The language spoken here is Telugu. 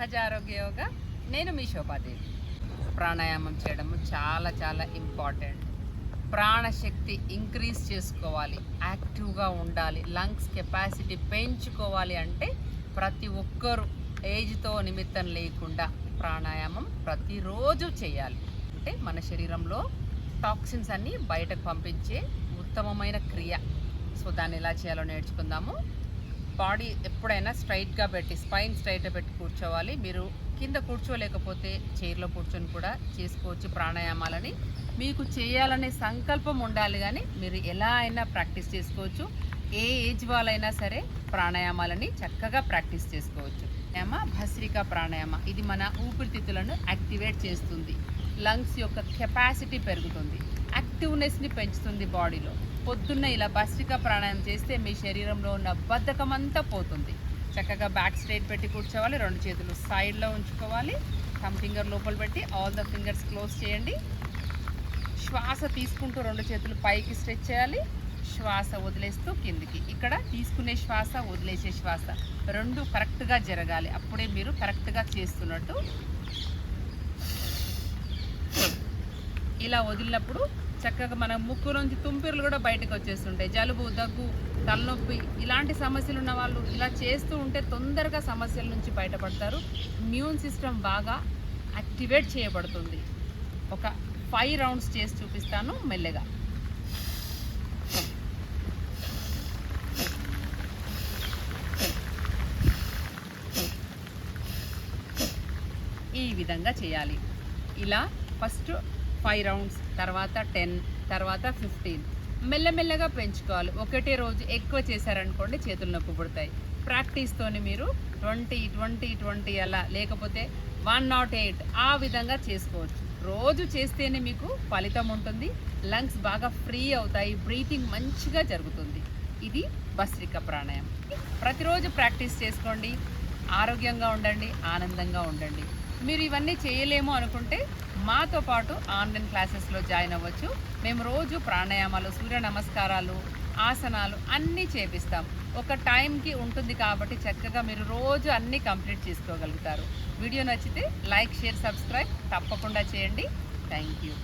సహజ ఆరోగ్య యోగా. నేను మీ శోభాదేవి. ప్రాణాయామం చేయడము చాలా చాలా ఇంపార్టెంట్. ప్రాణశక్తి ఇంక్రీజ్ చేసుకోవాలి. యాక్టివ్గా ఉండాలి. లంగ్స్ కెపాసిటీ పెంచుకోవాలి అంటే ప్రతి ఒక్కరూ ఏజ్తో నిమిత్తం లేకుండా ప్రాణాయామం ప్రతిరోజు చేయాలి. అంటే మన శరీరంలో టాక్సిన్స్ అన్నీ బయటకు పంపించే ఉత్తమమైన క్రియ. సో దాన్ని ఎలా చేయాలో నేర్చుకుందాము. బాడీ ఎప్పుడైనా స్ట్రైట్గా పెట్టి స్పైన్ స్ట్రైట్గా పెట్టి కూర్చోవాలి. మీరు కింద కూర్చోలేకపోతే చైర్లో కూర్చొని కూడా చేసుకోవచ్చు ప్రాణాయామాలని. మీకు చేయాలనే సంకల్పం ఉండాలి కానీ మీరు ఎలా అయినా ప్రాక్టీస్ చేసుకోవచ్చు. ఏ ఏజ్ వాళ్ళైనా సరే ప్రాణాయామాలని చక్కగా ప్రాక్టీస్ చేసుకోవచ్చు. ఏమ భస్రిక ప్రాణాయామ. ఇది మన ఊపిరితిత్తులను యాక్టివేట్ చేస్తుంది. లంగ్స్ యొక్క కెపాసిటీ పెరుగుతుంది. యాక్టివ్నెస్ని పెంచుతుంది బాడీలో. పొద్దున్న ఇలా భస్రిక ప్రాణాయామం చేస్తే మీ శరీరంలో ఉన్న బద్ధకం అంతా పోతుంది. చక్కగా బ్యాక్ స్ట్రైట్ పెట్టి కూర్చోవాలి రెండు చేతులు సైడ్లో ఉంచుకోవాలి. థమ్ ఫింగర్ లోపల పెట్టి ఆల్ ద ఫింగర్స్ క్లోజ్ చేయండి. శ్వాస తీసుకుంటూ రెండు చేతులు పైకి స్ట్రెచ్ చేయాలి. శ్వాస వదిలేస్తూ కిందికి. ఇక్కడ తీసుకునే శ్వాస వదిలేసే శ్వాస రెండు కరెక్ట్గా జరగాలి. అప్పుడే మీరు కరెక్ట్గా చేస్తున్నట్టు. ఇలా వదిలినప్పుడు చక్కగా మన ముక్కు నుంచి తుంపిర్లు కూడా బయటకు వచ్చేస్తుంటాయి. జలుబు దగ్గు తలనొప్పి ఇలాంటి సమస్యలు ఉన్న వాళ్ళు ఇలా చేస్తూ ఉంటే తొందరగా సమస్యల నుంచి బయటపడతారు. ఇమ్యూన్ సిస్టమ్ బాగా యాక్టివేట్ చేయబడుతుంది. ఒక ఫైవ్ రౌండ్స్ చేసి చూపిస్తాను మెల్లగా. ఈ విధంగా చేయాలి. ఇలా ఫస్ట్ ఫైవ్ రౌండ్స్ తర్వాత టెన్ తర్వాత ఫిఫ్టీన్. మెల్లమెల్లగా పెంచుకోవాలి. ఒకటే రోజు ఎక్కువ చేశారనుకోండి చేతులు నొప్పి పుడతాయి. ప్రాక్టీస్తోని మీరు ట్వంటీ ట్వంటీ ట్వంటీ అలా లేకపోతే వన్ నాట్ ఎయిట్ ఆ విధంగా చేసుకోవచ్చు. రోజు చేస్తేనే మీకు ఫలితం ఉంటుంది. లంగ్స్ బాగా ఫ్రీ అవుతాయి. బ్రీతింగ్ మంచిగా జరుగుతుంది. ఇది భస్రిక ప్రాణాయామం. ప్రతిరోజు ప్రాక్టీస్ చేసుకోండి. ఆరోగ్యంగా ఉండండి. ఆనందంగా ఉండండి. మీరు ఇవన్నీ చేయలేము అనుకుంటే మాతో పాటు ఆన్లైన్ క్లాసెస్లో జాయిన్ అవ్వచ్చు. మేము రోజు ప్రాణాయామాలు సూర్య నమస్కారాలు ఆసనాలు అన్నీ చేపిస్తాం. ఒక టైంకి ఉంటుంది కాబట్టి చక్కగా మీరు రోజు అన్నీ కంప్లీట్ చేసుకోగలుగుతారు. వీడియో నచ్చితే లైక్ షేర్ సబ్స్క్రైబ్ తప్పకుండా చేయండి. Thank you.